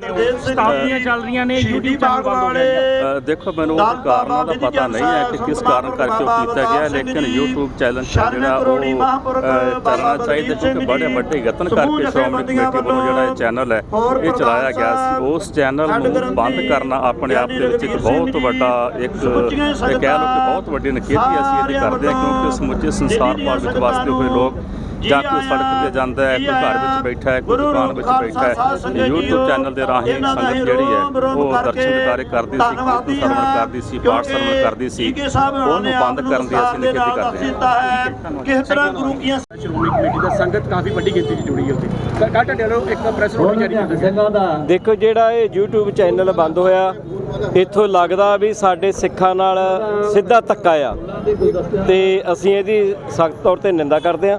ਚੱਲ ਰਹੀਆਂ ਨੇ ਚੈਨਲ ਦੇਖੋ ਮੈਨੂੰ ਉਹ ਕਾਰਨਾਂ ਦਾ ਪਤਾ ਨਹੀਂ ਹੈ ਕਿ ਕਿਸ ਕਾਰਨ ਕਰਕੇ ਉਹ ਕੀਤਾ ਗਿਆ ਲੇਕਿਨ YouTube ਚੈਨਲ ਜਿਹੜਾ ਉਹ ਚੱਲਣਾ ਚਾਹੀਦਾ ਕਿਉਂਕਿ ਬੜੇ ਵੱਡੇ ਯਤਨ ਕਰਕੇ ਸ਼੍ਰੋਮਣੀ ਕਮੇਟੀ ਵੱਲੋਂ ਜਿਹੜਾ ਇਹ ਚੈਨਲ ਹੈ ਇਹ ਚਲਾਇਆ ਗਿਆ ਸੀ। ਉਸ ਚੈਨਲ ਨੂੰ ਬੰਦ ਕਰਨਾ ਆਪਣੇ ਆਪ ਦੇ ਵਿੱਚ ਇੱਕ ਬਹੁਤ ਵੱਡਾ ਇੱਕ ਇਹ ਕਹਿ ਲਓ ਕਿ ਬਹੁਤ ਵੱਡੀ ਨਕੇਤੀ ਅਸੀਂ ਇਹ ਕਰਦੇ ਹਾਂ ਕਿਉਂਕਿ ਸਮੁੱਚੇ ਸੰਸਾਰ ਭਰ ਵਿੱਚ ਵਸਦੇ ਹੋਏ ਲੋਕ ਜਾਂ ਕੋਈ ਸੜਕ ਤੇ ਜਾਂਦਾ ਹੈ ਕੋਈ ਘਰ ਵਿੱਚ ਬੈਠਾ ਹੈ ਕੋਈ ਦੁਕਾਨ ਵਿੱਚ ਬੈਠਾ ਹੈ YouTube ਚੈਨਲ ਦੇ ਰਾਹੀਂ ਸੰਗਤ ਜਿਹੜੀ ਹੈ ਉਹ ਦਰਸ਼ਨ ਦਿਦਾਰੇ ਕਰਦੀ ਸੀ ਕੀਰਤਨ ਸਰਵਣ ਕਰਦੀ ਸੀ ਪਾਠ ਸਰਵਣ ਕਰਦੀ ਸੀ ਉਹਨੂੰ ਬੰਦ ਕਰਨ ਦੀ ਅਸੀਂ ਨਿਖੇਧੀ ਕਰਦੇ ਹਾਂ। ਕਿਸ ਤਰ੍ਹਾਂ ਗੁਰੂ ਕੀਆਂ ਸ਼੍ਰੋਮਣੀ ਕਮੇਟੀ ਦਾ ਸੰਗਤ ਕਾਫੀ ਵੱਡੀ ਗਿਣਤੀ 'ਚ ਜੁੜੀ ਹੈ ਉੱਥੇ। ਕਾਟਾ ਡੇਲੋ ਇੱਕ ਪ੍ਰੈਸ ਨੋਟ ਜਾਰੀ ਕੀਤਾ ਦੇਖੋ ਜਿਹੜਾ ਇਹ YouTube ਚੈਨਲ ਬੰਦ ਹੋਇਆ ਇੱਥੋਂ ਲੱਗਦਾ ਵੀ ਸਾਡੇ ਸਿੱਖਾਂ ਨਾਲ ਸਿੱਧਾ ਧੱਕਾ ਆ। ਤੇ ਅਸੀਂ ਇਹਦੀ ਸਖਤ ਤੌਰ ਤੇ ਨਿੰਦਾ ਕਰਦੇ ਹਾਂ।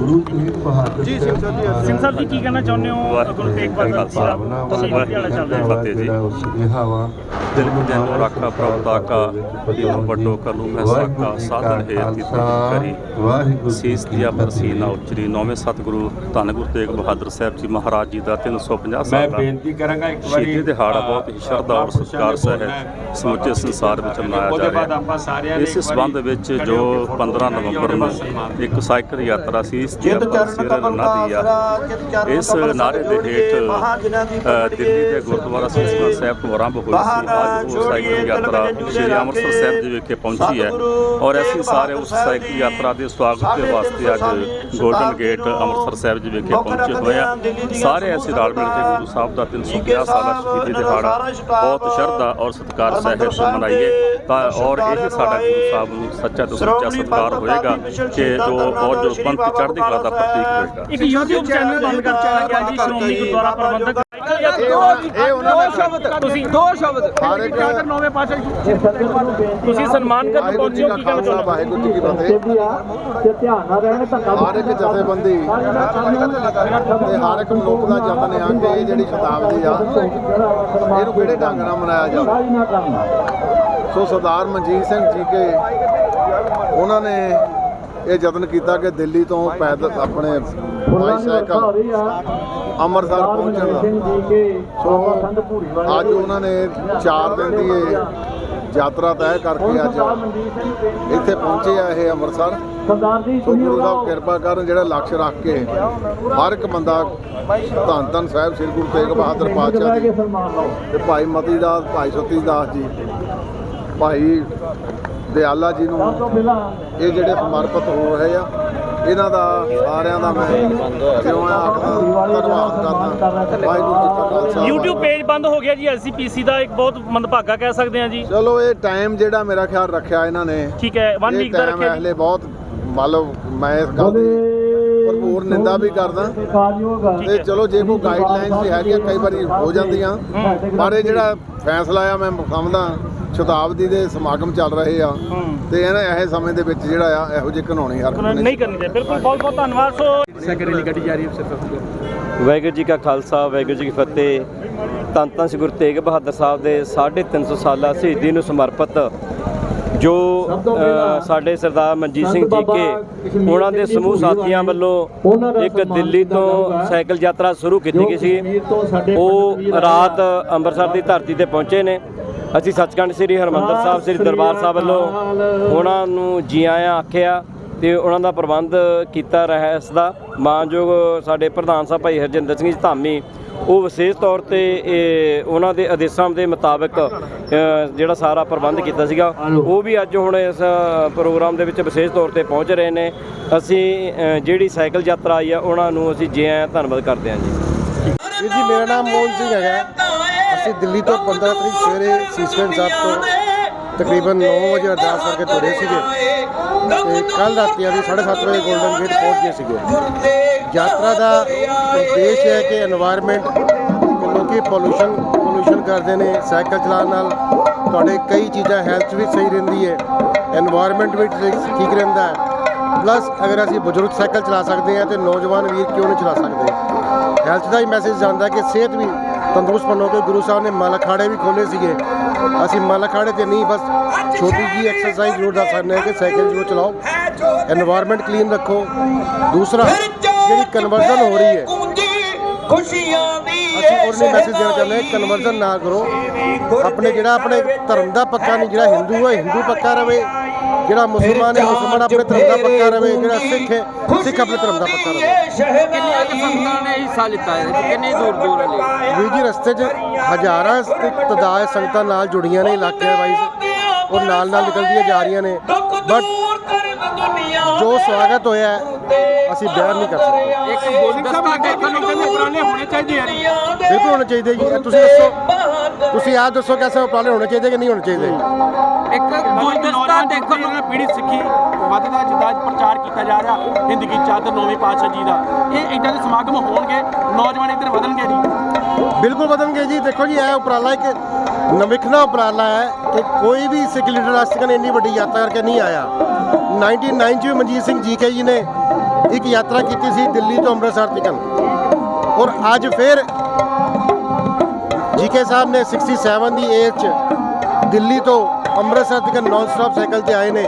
ਆਜੋ ਆਜੋ ਜੀ ਸਿੰਘ ਸਾਹਿਬ ਜੀ ਕੀ ਕਹਿਣਾ ਚਾਹੁੰਦੇ ਹੋ? ਗੁਰੂ ਤੇਗ ਬਹਾਦਰ ਜੀ ਦਾ ਤੁਸੀਂ ਦਿਹਾੜਾ ਚੱਲ ਰਿਹਾ ਫਤਿਹ ਜੀ ਦਿਲ ਦਿਨ ਰਾਖਾ ਪ੍ਰਭ ਤਾਕਾ ਇਹ ਵੱਡੋ ਕਲੂ ਮੈਂ ਸਾਕਾ ਸਾਧਨ ਹੈ ਤਿਤ ਕਰੀ। ਵਾਹਿਗੁਰੂ ਸੀਸ ਦਿਆ ਪਰਸੀਨਾ ਉਚਰੀ ਨੌਵੇਂ ਸਤਿਗੁਰੂ ਧੰਨ ਗੁਰੂ ਤੇਗ ਬਹਾਦਰ ਸਾਹਿਬ ਜੀ ਮਹਾਰਾਜ ਜੀ ਦਾ 350 ਮੈਂ ਸਾਲ ਦਾ ਬੇਨਤੀ ਕਰਾਂਗਾ ਇੱਕ ਵਾਰੀ ਸ਼ਹੀਦੀ ਦਿਹਾੜਾ ਬਹੁਤ ਹੀ ਸ਼ਰਧਾ ਔਰ ਸਤਿਕਾਰ ਸਹਿਤ ਸਮੁੱਚੇ ਸੰਸਾਰ ਵਿੱਚ ਮਨਾਇਆ ਜਾ ਰਿਹਾ ਆਪਾਂ ਸਾਰਿਆਂ ਹੈ ਇਸ ਸੰਬੰਧ ਵਿੱਚ ਜੋ 15 ਨਵੰਬਰ ਨੂੰ ਇੱਕ ਸਾਈਕਲ ਯਾਤਰਾ ਸੀ ਇਸ ਦੀ ਸਿਰ ਨਾਦੀ ਆ ਇਸ ਨਾਰੇ ਦੇ ਹੇਠ ਦਿੱਲੀ ਦੇ ਗੁਰਦੁਆਰਾ ਸਿਸਵਾ ਸਾਹਿਬ ਤੋਂ ਆਰੰਭ ਹੋਈ ਸੀ ਅੱਜ ਉਹ ਸਾਈਕਲ ਯਾਤਰਾ ਸ਼੍ਰੀ ਅੰਮ੍ਰਿਤਸਰ ਸਾਹਿਬ ਜੀ ਵਿਖੇ ਪਹੁੰਚੀ ਹੈ। ਔਰ ਅਸੀਂ ਸਾਰੇ ਉਸ ਸਾਈਕਲ ਯਾਤਰਾ ਦੇ ਸਵਾਗਤ ਦੇ ਵਾਸਤੇ ਅੱਜ ਗੋਲਡਨ ਗੇਟ ਅੰਮ੍ਰਿਤਸਰ ਸਾਹਿਬ ਜੀ ਵਿਖੇ ਪਹੁੰਚੇ ਹੋਏ ਆ। ਸਾਰੇ ਅਸੀਂ ਰਲ ਮਿਲ ਕੇ ਗੁਰੂ ਸਾਹਿਬ ਦਾ 350 ਸਾਲਾ ਸ਼ਹੀਦੀ ਦਿਹਾੜਾ ਬਹੁਤ ਸ਼ਰਧਾ ਔਰ ਸਤਿਕਾਰ ਸਹਿਤ ਮਨਾਈਏ। ਤਾਂ ਔਰ ਇਹ ਸਾਡਾ ਗੁਰੂ ਸਾਹਿਬ ਨੂੰ ਸੱਚਾ ਤੋਂ ਸੱਚਾ ਸਤਿਕਾਰ ਹੋਏਗਾ ਕਿ ਜੋ ਔਰ ਜੋ ਪੰਥ ਚੜ੍ਹਦੀ ਕਲਾ ਦਾ ਪ੍ਰਤੀਕ ਹੋਏਗਾ ਇੱਕ YouTube ਚੈਨਲ ਬੰਦ ਕਰ ਦਿੱਤਾ ਗਿਆ ਜੀ ਸ਼੍ਰੋਮਣੀ ਗੁਰਦੁਆਰਾ ਪ੍ਰਬੰਧਕ ਇਹ ਉਹਨਾਂ ਨੇ ਸ਼ਬਦ ਤੁਸੀਂ ਦੋ ਸ਼ਬਦ। ਹਰ ਇੱਕ ਨੌਵੇਂ ਪਾਤਸ਼ਾਹ ਜੀ। ਤੁਸੀਂ ਸਨਮਾਨ ਕਰਨ ਵਾਹਿਗੁਰੂ ਜੀ ਪਹੁੰਚੇ ਕਾ ਹੋ ਕੀ ਕਹਿਣਾ ਖਾਲਸਾ ਚਾਹੁੰਦੇ ਹੋ? ਵਾਹਿਗੁਰੂ ਜੀ ਕੀ ਫਤਿਹ। ਤੇ ਧਿਆਨ ਨਾਲ ਰਹਿਣ ਧੱਕਾ ਹਰ ਇੱਕ ਜਥੇਬੰਦੀ ਤੇ ਹਰ ਇੱਕ ਮਨੁੱਖ ਦਾ ਯਤਨ ਆ ਕਿ ਇਹ ਜਿਹੜੀ ਸ਼ਤਾਬਦੀ ਆ ਇਹਨੂੰ ਕਿਹੜੇ ਢੰਗ ਨਾਲ ਮਨਾਇਆ ਜਾਵੇ? ਸੋ ਸਰਦਾਰ ਮਨਜੀਤ ਸਿੰਘ ਜੀ ਕੇ ਉਹਨਾਂ ਨੇ ਇਹ ਯਤਨ ਕੀਤਾ ਕਿ ਦਿੱਲੀ ਤੋਂ ਪੈਦਲ ਆਪਣੇ ਬਾਈਸਾਈਕਲ ਅੰਮ੍ਰਿਤਸਰ ਪਹੁੰਚਣ ਦਾ। ਸੋ ਅੱਜ ਉਹਨਾਂ ਨੇ 4 ਦਿਨ ਦੀ ਇਹ ਯਾਤਰਾ ਤੈਅ ਕਰਕੇ ਅੱਜ ਇੱਥੇ ਪਹੁੰਚੇ ਆ ਇਹ ਅੰਮ੍ਰਿਤਸਰ। ਸਰਦਾਰ ਜੀ ਗੁਰੂ ਸਾਹਿਬ ਕਿਰਪਾ ਕਰਨ ਜਿਹੜਾ ਲਕਸ਼ ਰੱਖ ਕੇ ਹਰ ਇੱਕ ਬੰਦਾ ਧੰਨ ਧੰਨ ਸਾਹਿਬ ਸ੍ਰੀ ਗੁਰੂ ਤੇਗ ਬਹਾਦਰ ਪਾਤਸ਼ਾਹ ਜੀ ਤੇ ਭਾਈ ਮਤੀ ਦਾਸ ਭਾਈ ਸਤੀ ਦਾਸ ਜੀ। ਭਾਈ ਦਿਆਲਾ ਜੀ ਨੂੰ ਇਹ ਜਿਹੜੇ ਸਮਰਪਿਤ ਹੋ ਰਹੇ ਆ ਇਹਨਾਂ ਦਾ ਸਾਰਿਆਂ ਦਾ ਮੈਂ ਜਿਉਂ ਆਖਦਾ ਧੰਨਵਾਦ ਕਰਦਾ। ਵਾਹਿਗੁਰੂ ਜੀ ਕਾ ਖਾਲਸਾ YouTube ਪੇਜ ਬੰਦ ਹੋ ਗਿਆ ਜੀ ਐਸਜੀਪੀਸੀ ਦਾ ਇੱਕ ਬਹੁਤ ਮੰਦਭਾਗਾ ਕਹਿ ਸਕਦੇ ਹਾਂ ਜੀ। ਚਲੋ ਇਹ ਟਾਈਮ ਜਿਹੜਾ ਮੇਰਾ ਖਿਆਲ ਰੱਖਿਆ ਇਹਨਾਂ ਨੇ ਠੀਕ ਹੈ 1 ਇਹ ਵੀਕ ਦਾ ਰੱਖਿਆ ਜੀ। ਬਹੁਤ ਮੰਨ ਲਓ ਮੈਂ ਇਸ ਗੱਲ ਦੀ ਭਰਪੂਰ ਨਿੰਦਾ ਵੀ ਕਰਦਾ। ਤੇ ਚਲੋ ਜੇ ਕੋਈ ਗਾਈਡਲਾਈਨਸ ਵੀ ਹੈਗੀਆਂ ਕਈ ਵਾਰੀ ਹੋ ਜਾਂਦੀਆਂ। ਪਰ ਇਹ ਜਿਹੜਾ ਫੈਸਲਾ ਆ ਮੈਂ ਸਮਝਦਾ ਸ਼ਤਾਬਦੀ ਦੇ ਸਮਾਗਮ ਚੱਲ ਰਹੇ ਆ। ਤੇ ਇਹਨਾਂ ਇਹ ਸਮੇਂ ਦੇ ਵਿੱਚ ਜਿਹੜਾ ਆ ਇਹੋ ਜਿਹੇ ਕਾਨੂੰਨੀ ਹਰਕਤ ਨਹੀਂ ਕਰਨੀ ਚਾਹੀਦੀ। ਬਿਲਕੁਲ ਬਹੁਤ ਬਹੁਤ ਧੰਨਵਾਦ। ਸੋ ਸੈਕਟਰੀ ਗੱਡੀ ਜਾ ਰਹੀ ਹੈ ਸਿਰਫ ਵਾਹਿਗੁਰੂ ਜੀ ਕਾ ਖਾਲਸਾ ਵਾਹਿਗੁਰੂ ਜੀ ਕੀ ਫਤਿਹ। ਧੰਨ ਧੰਨ ਸ੍ਰੀ ਗੁਰੂ ਤੇਗ ਬਹਾਦਰ ਸਾਹਿਬ ਦੇ 350 ਸਾਲਾ ਸ਼ਹੀਦੀ ਨੂੰ ਸਮਰਪਿਤ ਜੋ ਸਾਡੇ ਸਰਦਾਰ ਮਨਜੀਤ ਸਿੰਘ ਜੀ ਕੇ ਉਹਨਾਂ ਦੇ ਸਮੂਹ ਸਾਥੀਆਂ ਵੱਲੋਂ ਇੱਕ ਦਿੱਲੀ ਤੋਂ ਸਾਈਕਲ ਯਾਤਰਾ ਸ਼ੁਰੂ ਕੀਤੀ ਗਈ ਸੀ। ਉਹ ਰਾਤ ਅੰਮ੍ਰਿਤਸਰ ਦੀ ਧਰਤੀ ਤੇ ਪਹੁੰਚੇ ਨੇ। ਅਸੀਂ ਸੱਚਖੰਡ ਸ੍ਰੀ ਹਰਮੰਦਰ ਸਾਹਿਬ ਸ੍ਰੀ ਦਰਬਾਰ ਸਾਹਿਬ ਵੱਲੋਂ ਉਹਨਾਂ ਨੂੰ ਜੀ ਆਇਆਂ ਆਖਿਆ ਤੇ ਉਹਨਾਂ ਦਾ ਪ੍ਰਬੰਧ ਕੀਤਾ ਰਿਹਾ ਇਸ ਦਾ। ਮਾਨਯੋਗ ਸਾਡੇ ਪ੍ਰਧਾਨ ਸਾਹਿਬ ਭਾਈ ਹਰਜਿੰਦਰ ਸਿੰਘ ਜੀ ਧਾਮੀ ਉਹ ਵਿਸ਼ੇਸ਼ ਤੌਰ ਤੇ, ਇਹ ਉਹਨਾਂ ਦੇ ਆਦੇਸ਼ਾਂ ਦੇ ਮੁਤਾਬਕ ਜਿਹੜਾ ਸਾਰਾ ਪ੍ਰਬੰਧ ਕੀਤਾ ਸੀਗਾ, ਉਹ ਵੀ ਅੱਜ ਹੁਣ ਇਸ ਪ੍ਰੋਗਰਾਮ ਦੇ ਵਿੱਚ ਵਿਸ਼ੇਸ਼ ਤੌਰ ਤੇ ਪਹੁੰਚ ਰਹੇ ਨੇ। ਅਸੀਂ ਜਿਹੜੀ ਸਾਈਕਲ ਯਾਤਰਾ ਆਈ ਆ, ਉਹਨਾਂ ਨੂੰ ਅਸੀਂ ਜੇ ਆਇਆਂ ਧੰਨਵਾਦ ਕਰਦੇ ਹਾਂ ਜੀ। ਜੀ, ਮੇਰਾ ਨਾਮ ਮੋਹਨ ਸਿੰਘ ਹੈਗਾ। ਅਸੀਂ ਦਿੱਲੀ ਤੋਂ 15 ਤਰੀਕ ਸਵੇਰੇ ਸੀਸਗੰਜ ਸਾਹਿਬ ਤੋਂ ਤਕਰੀਬਨ 9 ਵਜੇ ਅਰਦਾਸ ਕਰਕੇ ਤੁਰੇ ਸੀਗੇ। ਤੇ ਕੱਲ ਰਾਤੀ ਅਸੀਂ 7:30 ਵਜੇ ਗੋਲਡਨ ਗੇਟ ਪਹੁੰਚ ਗਏ ਸੀਗੇ। ਯਾਤਰਾ ਦਾ ਉਦੇਸ਼ ਹੈ ਕਿ এনवायरमेंट ਲੋਕੀ ਪੋਲੂਸ਼ਨ ਪੋਲੂਸ਼ਨ ਕਰਦੇ ਨੇ, ਸਾਈਕਲ ਚਲਾਉਣ ਨਾਲ ਤੁਹਾਡੇ ਕਈ ਚੀਜ਼ਾਂ ਹੈਲਥ ਵੀ ਸਹੀ ਰਹਿੰਦੀ ਹੈ এনवायरमेंट ਵੀ ਠੀਕ ਰਹਿੰਦਾ ਹੈ। ਪਲੱਸ ਅਗਰ ਅਸੀਂ ਬਜ਼ੁਰਗ ਸਾਈਕਲ ਚਲਾ ਸਕਦੇ ਹਾਂ ਤੇ ਨੌਜਵਾਨ ਵੀਰ ਕਿਉਂ ਨਹੀਂ ਚਲਾ ਸਕਦੇ? ਹੈਲਥ ਦਾ ਹੀ ਮੈਸੇਜ ਜਾਂਦਾ ਕਿ ਸਿਹਤ ਵੀ ਤੰਦਰੁਸਤ ਬਣੋਗੇ ਗੁਰੂ ਸਾਹਿਬ ਨੇ ਮਲ ਅਖਾੜੇ ਵੀ ਖੋਲੇ ਸੀਗੇ। ਅਸੀਂ ਮਲ ਅਖਾੜੇ ਤੇ ਨਹੀਂ, ਬਸ ਛੋਟੀ ਜੀ ਐਕਸਰਸਾਈਜ਼ ਜ਼ਰੂਰ ਦੱਸ ਸਕਦੇ ਹਾਂ ਕਿ ਸਾਈਕਲ ਜ਼ਰੂਰ ਚਲਾਓ। এনवायरमेंट ਕਲੀਨ ਰੱਖੋ। ਦੂਸਰਾ ਜਿਹੜੀ ਕਨਵਰਜ਼ਨ ਹੋ ਰਹੀ ਹੈ। ਖੁਸ਼ੀਆਂ ਦੀ ਅਸੀਂ ਉਹਨੂੰ ਮੈਸੇਜ ਦੇਣਾ ਚਾਹੁੰਦੇ ਹਾਂ ਕਨਵਰਜਨ ਨਾ ਕਰੋ। ਆਪਣੇ ਜਿਹੜਾ ਆਪਣੇ ਧਰਮ ਦਾ ਪੱਕਾ ਨਹੀਂ ਜਿਹੜਾ ਹਿੰਦੂ ਹੈ ਹਿੰਦੂ ਪੱਕਾ ਰਵੇ। ਜਿਹੜਾ ਮੁਸਲਮਾਨ ਹੈ ਮੁਸਲਮਾਨ ਆਪਣੇ ਧਰਮ ਦਾ ਪੱਕਾ ਰਵੇ ਜਿਹੜਾ ਸਿੱਖ ਹੈ ਸਿੱਖ ਆਪਣੇ ਧਰਮ ਦਾ ਪੱਕਾ ਰਵੇ। ਕਿੰਨੀਆਂ ਕੁ ਸੰਗਤਾਂ ਨੇ ਹਿੱਸਾ ਲਿੱਤਾ ਇਹਦੇ ਵਿੱਚ? ਕਿੰਨੀ ਦੂਰ ਦੂਰ ਵਾਲੇ? ਵੀਰ ਜੀ ਰਸਤੇ 'ਚ ਹਜ਼ਾਰਾਂ ਤੇ ਤਦਾਦ ਸੰਗਤਾਂ ਨਾਲ ਜੁੜੀਆਂ ਨੇ ਇਲਾਕੇ ਵਾਈਜ਼ ਔਰ ਨਾਲ ਨਾਲ ਨਿਕਲਦੀਆਂ ਜਾ ਰਹੀਆਂ ਨੇ। ਬਟ ਜੋ ਸਵਾਗਤ ਹੋਇਆ ਹੈ, ਅਸੀਂ ਬਿਆਨ ਨਹੀਂ ਕਰ ਸਕਦੇ। ਇੱਕ ਗੁਲਦਸਤਾ ਦੇਖਣ ਨੂੰ ਕਹਿੰਦੇ ਪੁਰਾਣੇ ਹੋਣੇ ਚਾਹੀਦੇ ਆ ਬਿਲਕੁਲ ਹੋਣੇ ਚਾਹੀਦੇ ਜੀ। ਇਹ ਤੁਸੀਂ ਦੱਸੋ ਤੁਸੀਂ ਆਪ ਦੱਸੋ ਕਿਹੜੇ ਉਪਰਾਲੇ ਹੋਣੇ ਚਾਹੀਦੇ ਕਿ ਨਹੀਂ ਹੋਣੇ ਚਾਹੀਦੇ? ਇੱਕ ਗੁਲਦਸਤਾ ਦੇਖਣ ਨੂੰ ਪੀੜੀ ਸਿੱਖੀ ਵੱਧਦਾ ਜਿੱਦਾਂ ਪ੍ਰਚਾਰ ਕੀਤਾ ਜਾ ਰਿਹਾ ਹਿੰਦ ਕੀ ਚਾਦਰ ਨੌਵੇਂ ਪਾਤਸ਼ਾਹ ਜੀ ਦਾ। ਇਹ ਇਦਾਂ ਦੇ ਸਮਾਗਮ ਹੋਣਗੇ ਨੌਜਵਾਨ ਇੱਧਰ ਵਧਣਗੇ ਜੀ। ਬਿਲਕੁਲ ਬਦਲਣਗੇ ਜੀ। ਦੇਖੋ ਜੀ ਇਹ ਉਪਰਾਲਾ ਇੱਕ ਨਵਿਖਣਾ ਉਪਰਾਲਾ ਹੈ ਕਿ ਕੋਈ ਵੀ ਸਿੱਖ ਲੀਡਰ ਅੱਜ ਤੱਕ ਇੰਨੀ ਵੱਡੀ ਯਾਤਰਾ ਕਰਕੇ ਨਹੀਂ ਆਇਆ। 99 ਚ ਵੀ ਮਨਜੀਤ ਸਿੰਘ ਜੀਕੇ ਜੀ ਨੇ ਇੱਕ ਯਾਤਰਾ ਕੀਤੀ ਸੀ ਦਿੱਲੀ ਤੋਂ ਅੰਮ੍ਰਿਤਸਰ ਤੱਕ। ਔਰ ਅੱਜ ਫਿਰ ਜੀਕੇ ਸਾਹਿਬ ਨੇ 67 ਦੀ ਏਜ ਚ ਦਿੱਲੀ ਤੋਂ ਅੰਮ੍ਰਿਤਸਰ ਤੱਕ ਨਾਨ ਸਟਾਪ ਸਾਈਕਲ ਤੇ ਆਏ ਨੇ।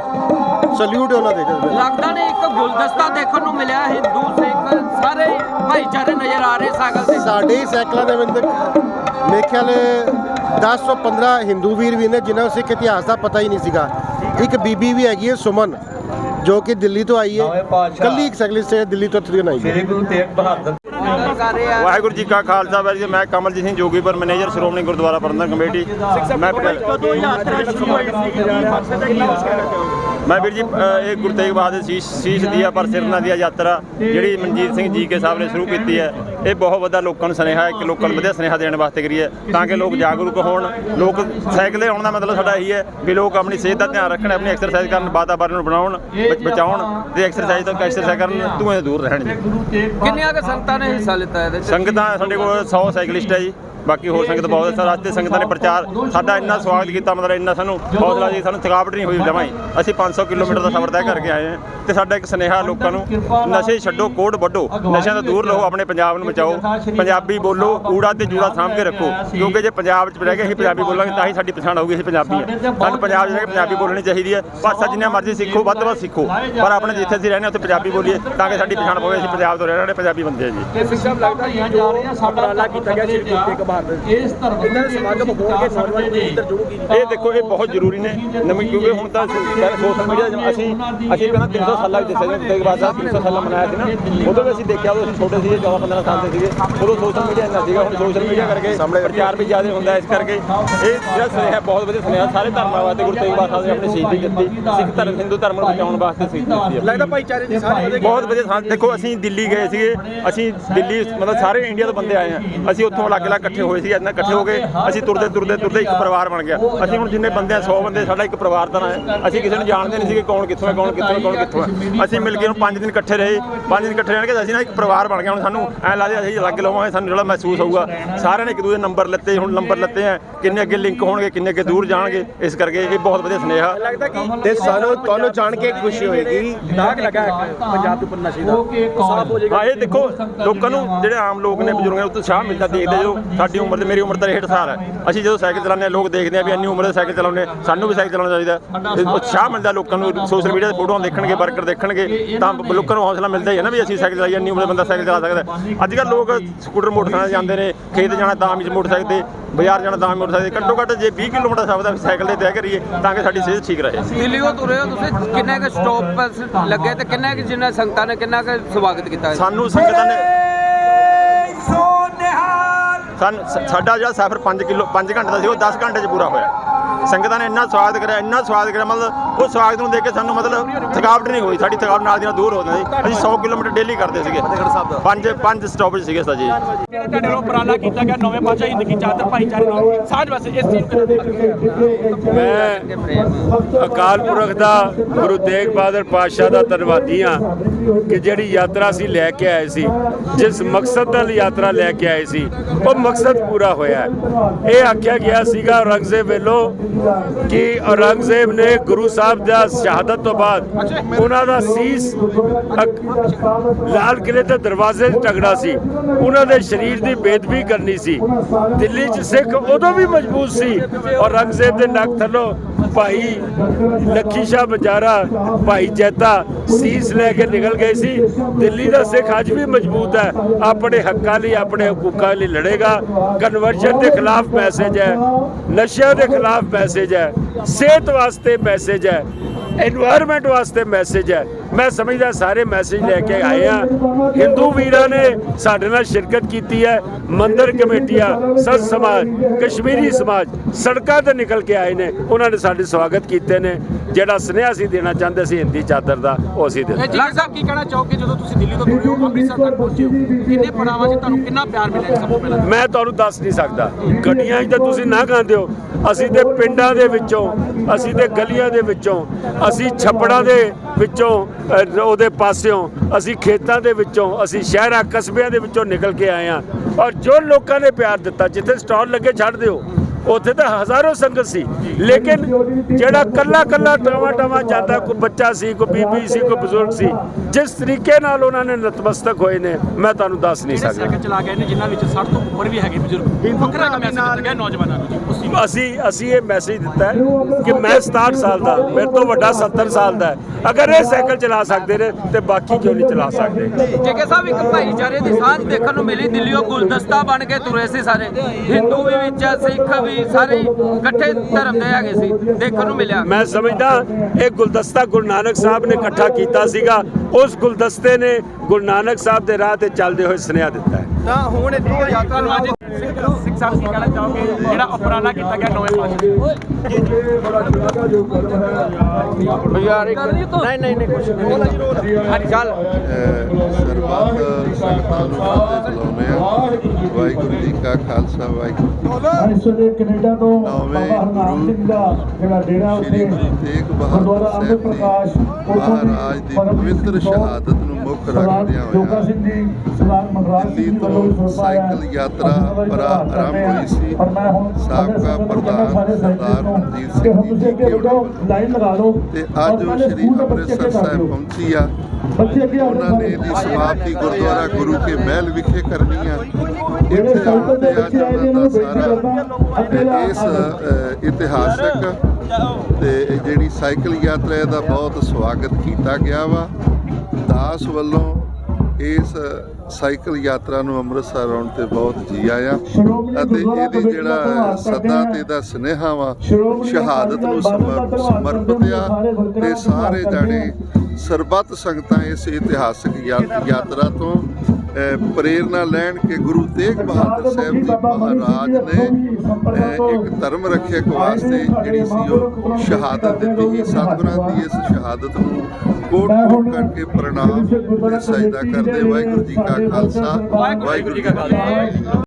ਸਲੂਟ ਉਹਨਾਂ ਦੇ। ਜਜ਼ਬੇ ਨੂੰ। ਲੱਗਦਾ ਨਹੀਂ ਇੱਕ ਗੁਲਦਸਤਾ ਦੇਖਣ ਨੂੰ ਮਿਲਿਆ ਹਿੰਦੂ ਸਿੱਖ ਸਾਰੇ ਭਾਈਚਾਰੇ ਨਜ਼ਰ ਆ ਰਹੇ ਸਾਈਕਲ ਤੇ ਸਾਡੇ ਹੀ ਸਾਈਕਲਾਂ ਦੇ ਵਿੱਚ ਮੇਰੇ ਖਿਆਲ 10 ਤੋਂ 15 ਹਿੰਦੂ ਵੀਰ ਵੀ ਨੇ ਜਿਨ੍ਹਾਂ ਨੂੰ ਸਿੱਖ ਇਤਿਹਾਸ ਦਾ ਪਤਾ ਹੀ ਨਹੀਂ ਸੀਗਾ। ਇੱਕ ਬੀਬੀ ਵੀ ਹੈਗੀ ਹੈ ਸੁਮਨ। ਜੋ ਕਿ ਦਿੱਲੀ ਤੋਂ ਆਈ ਹੈ। ਕੱਲੀ ਇੱਕ ਸਾਈਕਲਿਸਟ ਹੈ ਦਿੱਲੀ ਤੋਂ ਇੱਥੇ ਆਈ ਹੈ ਵਾਹਿਗੁਰੂ ਜੀ ਕਾ ਖਾਲਸਾ ਵਾਹਿਗੁਰੂ ਜੀ ਮੈਂ ਕਮਲਜੀਤ ਸਿੰਘ ਜੋਗੀਪੁਰ ਮੈਨੇਜਰ ਸ਼੍ਰੋਮਣੀ ਗੁਰਦੁਆਰਾ ਪ੍ਰਬੰਧਕ ਕਮੇਟੀ। ਮੈਂ ਕਦੋਂ ਯਾਤਰਾ ਸ਼ੁਰੂ ਹੋਈ ਸੀ ਮਕਸਦ ਹੈ ਕੀ ਉਸ ਮੈਂ ਵੀਰ ਜੀ ਇਹ ਗੁਰੂ ਤੇਗ ਬਹਾਦਰ ਸ਼ੀਸ਼ ਸ਼ੀਸ਼ ਦੀਆ ਪਰ ਸਿਰਨਾ ਦੀ ਯਾਤਰਾ ਜਿਹੜੀ ਮਨਜੀਤ ਸਿੰਘ ਜੀ ਕੇ ਸਾਹਿਬ ਨੇ ਸ਼ੁਰੂ ਕੀਤੀ ਹੈ ਇਹ ਬਹੁਤ ਵੱਡਾ ਲੋਕਾਂ ਨੂੰ ਸੁਨੇਹਾ ਹੈ ਕਿ ਲੋਕਾਂ ਨੂੰ ਵਧੀਆ ਸੁਨੇਹਾ ਦੇਣ ਵਾਸਤੇ ਕਰੀ ਹੈ ਤਾਂ ਕਿ ਲੋਕ ਜਾਗਰੂਕ ਹੋਣ ਲੋਕ ਸਾਈਕਲੇ ਆਉਣ ਦਾ ਮਤਲਬ ਸਾਡਾ ਇਹੀ ਹੈ ਵੀ ਲੋਕ ਆਪਣੀ ਸਿਹਤ ਦਾ ਧਿਆਨ ਰੱਖਣ ਆਪਣੀ ਐਕਸਰਸਾਈਜ਼ ਕਰਨ ਵਾਤਾਵਰਨ ਨੂੰ ਬਣਾਉਣ ਬਚਾਉਣ ਤੇ ਐਕਸਰਸਾਈਜ਼ ਤੋਂ ਐਕਸਰਸਾਈਜ਼ ਕਰਨ ਧੂਏ ਤੋਂ ਦੂਰ ਰਹਿਣ ਜੀ। ਕਿੰਨੀਆਂ ਕੁ ਸੰਗਤਾਂ ਨੇ ਹਿੱਸਾ ਲਿੱਤਾ ਇਹਦੇ ਸੰਗਤਾਂ ਸਾਡੇ ਕੋਲ 100 ਸਾਈਕਲਿਸਟ ਹੈ ਜੀ। ਬਾਕੀ ਹੋਰ ਸੰਗਤ ਬਹੁਤ ਹੈ। ਸਰ ਅੱਜ ਤੇ ਸੰਗਤਾਂ ਨੇ ਪ੍ਰਚਾਰ ਸਾਡਾ ਇੰਨਾ ਸਵਾਗਤ ਕੀਤਾ ਮਤਲਬ ਇੰਨਾ ਸਾਨੂੰ ਹੌਸਲਾ ਜੀ ਸਾਨੂੰ ਥਕਾਵਟ ਨਹੀਂ ਹੋਈ ਜਮਾਂ ਹੀ। ਅਸੀਂ 500 ਕਿਲੋਮੀਟਰ ਦਾ ਸਫ਼ਰ ਤੈਅ ਕਰਕੇ ਆਏ ਹਾਂ ਤੇ ਸਾਡਾ ਇੱਕ ਸੁਨੇਹਾ ਲੋਕਾਂ ਨੂੰ ਨਸ਼ੇ ਛੱਡੋ ਕੋਡ ਵੱਢੋ ਨਸ਼ਿਆਂ ਤੋਂ ਦੂਰ ਰਹੋ ਆਪਣੇ ਪੰਜਾਬ ਨੂੰ ਬਚਾਓ। ਪੰਜਾਬੀ ਬੋਲੋ ਊੜਾ ਤੇ ਜੂੜਾ ਸਾਂਭ ਕੇ ਰੱਖੋ। ਕਿਉਂਕਿ ਜੇ ਪੰਜਾਬ 'ਚ ਰਹਿ ਕੇ ਅਸੀਂ ਪੰਜਾਬੀ ਬੋਲਾਂਗੇ ਤਾਂ ਹੀ ਸਾਡੀ ਪਛਾਣ ਹੋਊਗੀ ਅਸੀਂ ਪੰਜਾਬੀ ਹਾਂ। ਸਾਨੂੰ ਪੰਜਾਬ 'ਚ ਰਹਿ ਕੇ ਪੰਜਾਬੀ ਬੋਲਣੀ ਚਾਹੀਦੀ ਹੈ। ਭਾਸ਼ਾ ਜਿੰਨਾ ਮਰਜ਼ੀ ਸਿੱਖੋ ਵੱਧ ਤੋਂ ਵੱਧ ਸਿੱਖੋ। ਪਰ ਆਪਣੇ ਜਿੱਥੇ ਅਸੀਂ ਰਹਿੰਦੇ ਹਾਂ ਉੱਥੇ ਪੰਜਾਬੀ ਬੋਲੀਏ ਤਾਂ ਕਿ ਸਾਡੀ ਪਛਾਣ ਪਵੇ ਅਸੀਂ ਪੰਜਾਬ ਤੋਂ ਰਹਿਣ ਵਾਲੇ ਪੰਜਾਬੀ ਬੰਦੇ ਹਾਂ ਜੀ। ਇਹ ਸਿੱਖਾਂ ਲੱਗਦਾ ਜਾ ਰਹੇ ਆ ਸਾਡਾ ਉਪਰਾਲਾ ਕੀਤਾ ਗਿਆ ਸ਼੍ਰੀ ਗੁਰੂ ਤੇਗ ਬਹਾਦਰ ਇਸ ਧਰਮ ਦੇ ਸਮਾਗਮ ਹੋਣਗੇ ਨੌਜਵਾਨ ਪੀੜ੍ਹੀ ਇੱਧਰ ਜੁੜੂਗੀ। ਜੀ ਇਹ ਦੇਖੋ ਇਹ ਬਹੁਤ ਜ਼ਰੂਰੀ ਨੇ। ਨਵੀਂ ਕਿਉਂਕਿ ਹੁਣ ਤਾਂ ਸੋਸ਼ਲ ਮੀਡੀਆ ਅਸੀਂ ਅਸੀਂ ਪਹਿਲਾਂ 300 ਸਾਲਾਂ ਵਿੱਚ ਦੱਸਿਆ ਜੀ ਤੇਗ ਬਹਾਦਰ 300 ਸਾਲਾਂ ਮਨਾਇਆ ਸੀ ਨਾ। ਉਦੋਂ ਵੀ ਅਸੀਂ ਦੇਖਿਆ ਉਦੋਂ ਅਸੀਂ ਛੋਟੇ ਸੀਗੇ 14 15 ਸਾਲ ਦੇ ਸੀਗੇ। ਉਦੋਂ ਸੋਸ਼ਲ ਮੀਡੀਆ ਇੰਨਾ ਸੀਗਾ ਹੁਣ ਸੋਸ਼ਲ ਮੀਡੀਆ ਕਰਕੇ ਪ੍ਰਚਾਰ ਵੀ ਜ਼ਿਆਦਾ ਹੁੰਦਾ ਇਸ ਕਰਕੇ। ਇਹ ਜਿਹੜਾ ਸੁਨੇਹਾ ਬਹੁਤ ਵਧੀਆ ਸੁਨੇਹਾ। ਸਾਰੇ ਧਰਮਾਂ ਵਾਸਤੇ ਗੁਰੂ ਤੇਗ ਬਹਾਦਰ ਨੇ ਆਪਣੀ ਸ਼ਹੀਦੀ ਦਿੱਤੀ। ਸਿੱਖ ਧਰਮ ਹਿੰਦੂ ਧਰਮ ਨੂੰ ਬਚਾਉਣ ਵਾਸਤੇ ਸ਼ਹੀਦੀ ਦਿੱਤੀ ਹੈ ਲੱਗਦਾ ਭਾਈਚਾਰੇ ਦੀ ਸਾਰੇ ਵਧੇਗੀ ਬਹੁਤ ਵਧੀਆ ਦੇਖੋ ਅਸੀਂ ਦਿੱਲੀ ਗਏ ਸੀਗੇ। ਅਸੀਂ ਦਿੱਲੀ ਮਤਲਬ ਸਾਰੇ ਇੰਡੀਆ ਤੋਂ ਬੰਦੇ ਆਏ ਆ। ਅਸੀਂ ਉੱਥੋਂ ਅਲੱਗ-ਅਲੱਗ ਇਕੱਠੇ ਹੋਏ ਸੀ ਇੰਨਾ ਇਕੱਠੇ ਹੋ ਗਏ ਅਸੀਂ ਤੁਰਦੇ ਤੁਰਦੇ ਤੁਰਦੇ ਇੱਕ ਪਰਿਵਾਰ ਬਣ ਗਿਆ। ਅਸੀਂ ਹੁਣ ਜਿੰਨੇ ਬੰਦੇ ਆ 100 ਬੰਦੇ ਸਾਡਾ ਇੱਕ ਪਰਿਵਾਰ ਤਰ੍ਹਾਂ ਹੈ। ਅਸੀਂ ਕਿਸੇ ਨੂੰ ਜਾਣਦੇ ਨਹੀਂ ਸੀਗੇ ਕੌਣ ਕਿੱਥੋਂ ਹੈ ਕੌਣ ਕਿੱਥੋਂ ਹੈ ਕੌਣ ਕਿੱਥੋਂ ਹੈ। ਅਸੀਂ ਮਿਲ ਕੇ ਹੁਣ 5 ਦਿਨ ਇਕੱਠੇ ਰਹੇ 5 ਦਿਨ ਇਕੱਠੇ ਰਹਿਣਗੇ ਅਸੀਂ ਨਾ ਇੱਕ ਪਰਿਵਾਰ ਬਣ ਗਿਆ। ਹੁਣ ਸਾਨੂੰ ਐ ਲੱਗਦਾ ਅਸੀਂ ਅਲੱਗ ਲਵਾਂਗੇ ਸਾਨੂੰ ਜਿਹੜਾ ਮਹਿਸੂਸ ਹੋਊਗਾ। ਸਾਰਿਆਂ ਨੇ ਇੱਕ ਦੂਜੇ ਨੰਬਰ ਲੱਤੇ ਹੁਣ ਨੰਬਰ ਲੱਤੇ ਆ ਕਿੰਨੇ ਅੱਗੇ ਲਿੰਕ ਹੋਣਗੇ ਕਿੰਨੇ ਅੱਗੇ ਦੂਰ ਜਾਣਗੇ ਇਸ ਕਰਕੇ ਇਹ ਬਹੁਤ ਵਧੀਆ ਸੁਨੇਹਾ। ਲੱਗਦਾ ਕਿ ਤੇ ਸਾਨੂੰ ਤੁਹਾਨੂੰ ਜਾਣ ਕੇ ਖੁਸ਼ੀ ਹੋਏਗੀ। ਦਾਗ ਲੱਗਾ ਪੰਜਾਬ ਦੇ ਉੱਪਰ ਨਸ਼ੇ ਦਾ। ਸਾਫ਼ ਹੋ ਜਾਏਗਾ। ਹਾਂ ਇਹ ਦੇਖੋ ਲੋਕਾਂ ਨੂੰ ਜਿਹੜੇ ਆਮ ਲੋਕ ਨੇ ਬਜ਼ੁਰਗਾਂ ਨੂੰ ਉਤਸ਼ਾਹ ਮਿਲਦਾ ਦੇਖਦੇ ਜੋ ਸਾਡੀ ਉਮਰ ਤੇ ਮੇਰੀ ਉਮਰ ਤਾਂ 63 ਸਾਲ ਹੈ। ਅਸੀਂ ਜਦੋਂ ਸਾਈਕਲ ਚਲਾਉਂਦੇ ਹਾਂ ਲੋਕ ਦੇਖਦੇ ਆ ਵੀ ਇੰਨੀ ਉਮਰ ਦੇ ਸਾਈਕਲ ਚਲਾਉਂਦੇ ਸਾਨੂੰ ਵੀ ਸਾਈਕਲ ਚਲਾਉਣਾ ਚਾਹੀਦਾ ਇਹ ਉਤਸ਼ਾਹ ਮਿਲਦਾ ਲੋਕਾਂ ਨੂੰ ਸੋਸ਼ਲ ਮੀਡੀਆ ਤੇ ਫੋਟੋਆਂ ਦੇਖਣਗੇ ਵਰਕਰ ਦੇਖਣਗੇ ਤਾਂ ਲੋਕਾਂ ਨੂੰ ਹੌਸਲਾ ਮਿਲਦਾ ਹੀ ਹੈ ਨਾ ਵੀ ਅਸੀਂ ਸਾਈਕਲ ਚਲਾਈਏ ਇੰਨੀ ਉਮਰ ਦਾ ਬੰਦਾ ਸਾਈਕਲ ਚਲਾ ਸਕਦਾ। ਅੱਜ ਕੱਲ੍ਹ ਲੋਕ ਸਕੂਟਰ ਮੋਟਰਸਾਈਕਲ ਜਾਂਦੇ ਨੇ ਖੇਤ ਜਾਣਾ ਤਾਂ ਵੀ ਮੋਟਰਸਾਈਕਲ ਤੇ ਬਾਜ਼ਾਰ ਜਾਣਾ ਤਾਂ ਵੀ ਮੋਟਰਸਾਈਕਲ ਘੱਟੋ ਘੱਟ ਜੇ 20 ਕਿਲੋਮੀਟਰ ਸਫ਼ਰ ਦਾ ਸਾਈਕਲ ਤੇ ਤੈਅ ਕਰੀਏ ਤਾਂ ਕਿ ਸਾਡੀ ਸਿਹਤ ਠੀਕ ਰਹੇ। ਦਿੱਲੀੋਂ ਤੁਰੇ ਹੋ ਤੁਸੀਂ ਕਿੰਨੇ ਕੁ ਸਟਾਪ ਲੱਗੇ ਤੇ ਕਿੰਨੇ ਕੁ ਜਿੰਨਾ ਸੰਗਤਾਂ ਨੇ ਕਿੰਨਾ ਕੁ ਸਵਾਗਤ ਕੀਤਾ? ਸਾਨੂੰ ਸੰਗਤਾਂ ਨੇ ਸਾਡਾ ਜਿਹੜਾ ਸਫ਼ਰ 5 ਕਿਲੋ 5 ਘੰਟੇ ਦਾ ਸੀ, ਉਹ 10 ਘੰਟੇ 'ਚ ਪੂਰਾ ਹੋਇਆ। ਸੰਗਤਾਂ ਨੇ ਇੰਨਾ ਸਵਾਗਤ ਕਰਿਆ ਇੰਨਾ ਸਵਾਗਤ ਕਰਿਆ ਮਤਲਬ ਉਹ ਸਵਾਗਤ ਨੂੰ ਦੇਖ ਕੇ ਸਾਨੂੰ ਮਤਲਬ ਥਕਾਵਟ ਨਹੀਂ ਹੋਈ ਸਾਡੀ ਥਕਾਵਟ ਨਾਲ ਦੀ ਨਾਲ ਦੂਰ ਹੋ ਜਾਂਦੀ ਅਸੀਂ 100 ਕਿਲੋਮੀਟਰ ਡੇਲੀ ਕਰਦੇ ਸੀਗੇ। ਪੰਜ ਪੰਜ ਸਟਾਪੇਜ ਸੀਗੇ ਸਾਜੀ ਜਿਹੜਾ ਤੁਹਾਡੇ ਵੱਲੋਂ ਉਪਰਾਲਾ ਕੀਤਾ ਗਿਆ ਨੌਵੇਂ ਹਿੰਦ ਕੀ ਚਾਦਰ ਭਾਈਚਾਰੇ ਨਾਲ ਸਾਂਝ ਵਾਸਤੇ ਇਸ ਚੀਜ਼ ਨੂੰ ਮੈਂ ਅਕਾਲ ਪੁਰਖ ਦਾ ਗੁਰੂ ਤੇਗ ਬਹਾਦਰ ਪਾਤਸ਼ਾਹ ਦਾ ਧੰਨਵਾਦੀ ਹਾਂ ਕਿ ਜਿਹੜੀ ਯਾਤਰਾ ਅਸੀਂ ਲੈ ਕੇ ਆਏ ਸੀ ਜਿਸ ਮਕਸਦ ਨਾਲ ਯਾਤਰਾ ਲੈ ਕੇ ਆਏ ਸੀ ਉਹ ਮਕਸਦ ਪੂਰਾ ਹੋਇਆ। ਇਹ ਆਖਿਆ ਗਿਆ ਸੀਗਾ ਰੰਗਜ਼ੇ ਵੇਲੋ ਕਿ ਔਰੰਗਜ਼ੇਬ ਨੇ ਗੁਰੂ ਸਾਹਿਬ ਦਾ ਸ਼ਹਾਦਤ ਤੋਂ ਬਾਅਦ ਉਹਨਾਂ ਦਾ ਸੀਸ ਲਾਲ ਕਿਲੇ ਦੇ ਦਰਵਾਜ਼ੇ 'ਤੇ ਟੰਗਣਾ ਸੀ। ਉਹਨਾਂ ਦੇ ਸਰੀਰ ਦੀ ਬੇਦਬੀ ਕਰਨੀ ਸੀ। ਦਿੱਲੀ 'ਚ ਸਿੱਖ ਉਦੋਂ ਵੀ ਮਜ਼ਬੂਤ ਸੀ। ਔਰੰਗਜ਼ੇਬ ਦੇ ਨੱਕ ਥੱਲੋਂ ਭਾਈ ਲੱਖੀ ਸ਼ਾਹ ਬਜਾਰਾ, ਭਾਈ ਜੈਤਾ ਸੀਸ ਲੈ ਕੇ ਨਿਕਲ ਗਏ ਸੀ। ਦਿੱਲੀ ਦਾ ਸਿੱਖ ਅੱਜ ਵੀ ਮਜ਼ਬੂਤ ਹੈ। ਆਪਣੇ ਹੱਕਾਂ ਲਈ, ਆਪਣੇ ਹਕੂਕਾਂ ਲਈ ਲੜੇਗਾ। ਕਨਵਰਜਨ ਦੇ ਖਿਲਾਫ ਮੈਸੇਜ ਹੈ। ਨਸ਼ਿਆਂ ਦੇ ਖਿਲਾਫ ਮੈਸੇਜ ਹੈ। ਸਿਹਤ ਵਾਸਤੇ ਮੈਸੇਜ ਹੈ। এনवायरमेंट ਵਾਸਤੇ ਮੈਸੇਜ ਹੈ। ਮੈਂ ਸਮਝਦਾ ਸਾਰੇ ਮੈਸੇਜ ਲੈ ਕੇ ਆਏ ਆ। ਹਿੰਦੂ ਵੀਰਾਂ ਨੇ ਸਾਡੇ ਨਾਲ ਸ਼ਿਰਕਤ ਕੀਤੀ ਹੈ। ਮੰਦਰ ਕਮੇਟੀਆਂ ਸੰਤ ਸਮਾਜ ਕਸ਼ਮੀਰੀ ਸਮਾਜ ਸੜਕਾਂ ਤੇ ਨਿਕਲ ਕੇ ਆਏ ਨੇ। ਉਹਨਾਂ ਨੇ ਸਾਡੇ ਸਵਾਗਤ ਕੀਤੇ ਨੇ। ਜਿਹੜਾ ਸੁਨੇਹਾ ਸੀ ਦੇਣਾ ਚਾਹੁੰਦੇ ਸੀ ਹਿੰਦੀ ਚਾਦਰ ਦਾ ਉਹ ਅਸੀਂ ਦੇ ਇਹ ਜੀ ਸਾਹਿਬ ਕੀ ਕਹਿਣਾ ਚਾਹੋਗੇ? ਜਦੋਂ ਤੁਸੀਂ ਦਿੱਲੀ ਤੋਂ ਤੁਰੇ ਹੋ ਅੰਮ੍ਰਿਤਸਰ ਤੱਕ ਪਹੁੰਚੇ ਹੋ ਕਿੰਨੇ ਪੜਾਵਾਂ 'ਚ ਤੁਹਾਨੂੰ ਕਿੰਨਾ ਪਿਆਰ ਮਿਲਿਆ ਸਭ ਤੋਂ ਪਹਿਲਾਂ? ਮੈਂ ਤੁਹਾਨੂੰ ਦੱਸ ਨਹੀਂ ਸਕਦਾ। ਗੱਡੀਆਂ 'ਚ ਤਾਂ ਤੁਸੀਂ ਨਾ ਖਾਂਦੇ ਹੋ। ਅਸੀਂ ਤੇ ਪਿੰਡਾਂ ਦੇ ਵਿੱਚੋਂ ਅਸੀਂ ਤੇ ਗਲੀਆਂ ਦੇ ਵਿੱਚੋਂ ਅਸੀਂ ਛੱਪੜਾਂ ਦੇ ਵਿੱਚੋਂ ਉਹਦੇ ਪਾਸਿਓਂ ਅਸੀਂ ਖੇਤਾਂ ਦੇ ਵਿੱਚੋਂ, ਅਸੀਂ ਸ਼ਹਿਰਾਂ, ਕਸਬਿਆਂ ਦੇ ਵਿੱਚੋਂ ਨਿਕਲ ਕੇ ਆਏ ਹਾਂ। ਔਰ ਜੋ ਲੋਕਾਂ ਨੇ ਪਿਆਰ ਦਿੱਤਾ, ਜਿੱਥੇ ਸਟਾਲ ਲੱਗੇ, ਛੱਡ ਦਿਓ। ਉੱਥੇ ਤਾਂ ਹਜ਼ਾਰਾਂ ਸੰਗਤ ਸੀ। ਲੇਕਿਨ ਜਿਹੜਾ ਕੱਲਾ ਕੱਲਾ ਟਾਵਾ ਟਾਵਾ ਜਾਂਦਾ ਕੋਈ ਬੱਚਾ ਸੀ ਕੋਈ ਬੀਬੀ ਸੀ ਕੋਈ ਬਜ਼ੁਰਗ ਸੀ ਜਿਸ ਤਰੀਕੇ ਨਾਲ ਉਹਨਾਂ ਨੇ ਨਤਮਸਤਕ ਹੋਏ ਨੇ ਮੈਂ ਤੁਹਾਨੂੰ ਦੱਸ ਨਹੀਂ ਜਿਹੜੇ ਸਕਦਾ। ਸਾਈਕਲ ਚਲਾ ਗਏ ਨੇ ਜਿਨ੍ਹਾਂ ਵਿੱਚ 60 ਤੋਂ ਉੱਪਰ ਵੀ ਹੈਗੇ ਬਜ਼ੁਰਗ ਵੱਖਰਾ ਇੱਕ ਮੈਸੇਜ ਦਿੱਤਾ ਗਿਆ ਨੌਜਵਾਨਾਂ ਨੂੰ ਅਸੀਂ ਅਸੀਂ ਇਹ ਮੈਸੇਜ ਦਿੱਤਾ ਹੈ ਕਿ ਮੈਂ 67 ਸਾਲ ਦਾ ਮੇਰੇ ਤੋਂ ਵੱਡਾ 70 ਸਾਲ ਦਾ ਹੈ। ਅਗਰ ਇਹ ਸਾਈਕਲ ਚਲਾ ਸਕਦੇ ਨੇ ਤੇ ਬਾਕੀ ਕਿਉਂ ਨਹੀਂ ਚਲਾ ਸਕਦੇ? ਜੇਕੇ ਸਾਹਿਬ ਇੱਕ ਭਾਈਚਾਰੇ ਦੀ ਸਾਂਝ ਦੇਖਣ ਨੂੰ ਮਿਲੀ ਦਿੱਲੀੋਂ ਗੁਲਦਸਤਾ ਬਣ ਕੇ ਤੁਰੇ ਸੀ ਸਾਰੇ। ਹਿੰਦੂ ਵੀ ਵਿੱਚ ਸਿੱਖ ਵੀ ਸਾਰੇ ਹੀ ਇਕੱਠੇ ਧਰਮ ਦੇ ਹੈਗੇ ਸੀ ਦੇਖਣ ਨੂੰ ਮਿਲਿਆ। ਮੈਂ ਸਮਝਦਾ ਇਹ ਗੁਲਦਸਤਾ ਗੁਰੂ ਨਾਨਕ ਸਾਹਿਬ ਨੇ ਇਕੱਠਾ ਕੀਤਾ ਸੀਗਾ। ਉਸ ਗੁਲਦਸਤੇ ਨੇ ਗੁਰੂ ਨਾਨਕ ਸਾਹਿਬ ਦੇ ਰਾਹ ਤੇ ਚੱਲਦੇ ਹੋਏ ਸੁਨੇਹਾ ਦਿੱਤਾ ਹੈ। ਤਾਂ ਹੁਣ ਇਹ ਯਾਤਰਾ ਨੂੰ ਅੱਜ ਸਿੱਖ ਸਾਹਿਬ ਕੀ ਕਹਿਣਾ ਚਾਹੋਗੇ? ਜਿਹੜਾ ਉਪਰਾਲਾ ਕੀਤਾ ਗਿਆ ਨਵੇਂ ਪਾਸੇ ਨਹੀਂ ਨਹੀਂ ਨਹੀਂ ਕੁਝ ਨਹੀਂ। ਹਾਂਜੀ ਚੱਲ। ਸਰਬੱਤ ਸੰਗਤਾਂ ਨੂੰ ਫਤਿਹ ਬੁਲਾਉਂਦੇ ਆ ਵਾਹਿਗੁਰੂ ਜੀ ਕਾ ਖਾਲਸਾ ਵਾਹਿਗੁਰੂ ਇਸ ਵੇਲੇ ਕੈਨੇਡਾ ਤੋਂ ਨੌਵੇਂ ਬਾਬਾ ਹਰਨਾਮ ਗੁਰੂ ਸਿੰਘ ਦਾ ਜਿਹੜਾ ਡੇਰਾ ਸ੍ਰੀ ਉੱਥੇ ਗੁਰੂ ਤੇਗ ਗੁਰਦੁਆਰਾ ਬਹਾਦਰ ਅੰਮ੍ਰਿਤ ਸਾਹਿਬ ਪ੍ਰਕਾਸ਼ ਜੀ ਮਹਾਰਾਜ ਦੀ ਪਵਿੱਤਰ ਸ਼ਹਾਦਤ ਨੂੰ ਮੁੱਖ ਰੱਖਦਿਆਂ ਜੋਗਾ ਹੋਇਆ ਸਿੰਘ ਜੀ ਸਰਦਾਰ ਮਨਰਾਜ ਸਿੰਘ ਦਿੱਲੀ ਜੀ ਵੱਲੋਂ ਵੀ ਤੋਂ ਸੋਪਾ ਆਇਆ। ਸਾਈਕਲ ਯਾਤਰਾ ਦਾ ਧੰਨਵਾਦ ਆਰੰਭ। ਹੋਈ ਸੀ। ਔਰ ਮੈਂ ਹੁਣ ਸਾਬਕਾ ਸੰਗਤ ਪ੍ਰਧਾਨ ਸਰਦਾਰ ਮਨਜੀਤ ਸਿੰਘ ਜੀ ਵਧੋ ਲਾਈਨ ਲਗਾ ਲਓ ਤੇ ਅੱਜ ਉਹ ਸ੍ਰੀ ਦੇ ਅੰਮ੍ਰਿਤਸਰ ਸਾਹਿਬ। ਪਹੁੰਚੀ ਆ ਉਹਨਾਂ ਨੇ ਇਹਦੀ ਸਮਾਪਤੀ ਗੁਰਦੁਆਰਾ ਗੁਰੂ ਕੇ ਮਹਿਲ ਵਿਖੇ ਕਰਨੀ ਆ ਜਿਹੜੇ ਸਾਈਕਲ ਦੇ ਬੱਚੇ ਆਏ ਨੇ ਉਹਨਾਂ ਦਾ ਨੂੰ ਬੇਨਤੀ ਕਰਦਾ ਇਸ ਇਤਿਹਾਸਕ ਤੇ ਜਿਹੜੀ ਸਾਈਕਲ ਯਾਤਰਾ ਦਾ ਬਹੁਤ ਸਵਾਗਤ ਕੀਤਾ ਗਿਆ ਵਾ ਦਾਸ ਵੱਲੋਂ ਇਸ ਸਾਈਕਲ ਯਾਤਰਾ ਨੂੰ ਅੰਮ੍ਰਿਤਸਰ ਆਉਣ ਤੇ ਬਹੁਤ ਜੀ ਆਇਆ ਅਤੇ ਇਹਦੀ ਜਿਹੜਾ ਸੱਦਾ ਤੇ ਦਾ ਸੁਨੇਹਾ ਵਾ ਸ਼ਹਾਦਤ ਨੂੰ ਸਮਰ- ਸਮਰਪਿਤ ਆ ਤੇ ਸਾਰੇ ਜਾਣੇ ਸਰਬੱਤ ਸੰਗਤਾਂ ਇਸ ਇਤਿਹਾਸਕ ਯਾਤਰਾ ਤੋਂ ਅ, ਪ੍ਰੇਰਨਾ ਲੈਣ ਕਿ ਗੁਰੂ ਤੇਗ ਬਹਾਦਰ ਸਾਹਿਬ ਜੀ ਮਹਾਰਾਜ ਨੇ ਇੱਕ ਧਰਮ ਰੱਖਿਅਕ ਵਾਸਤੇ ਜਿਹੜੀ ਸੀ ਉਹ ਸ਼ਹਾਦਤ ਦਿੱਤੀ ਸੀ। ਸਤਿਗੁਰਾਂ ਦੀ ਇਸ ਸ਼ਹਾਦਤ ਨੂੰ ਕੋਟ ਕੋਟ ਕਰਕੇ ਪ੍ਰਣਾਮ ਤੇ ਸਜਦਾ ਕਰਦੇ ਵਾਹਿਗੁਰੂ ਜੀ ਕਾ ਖਾਲਸਾ ਵਾਹਿਗੁਰੂ ਜੀ ਕੀ ਫਤਿਹ।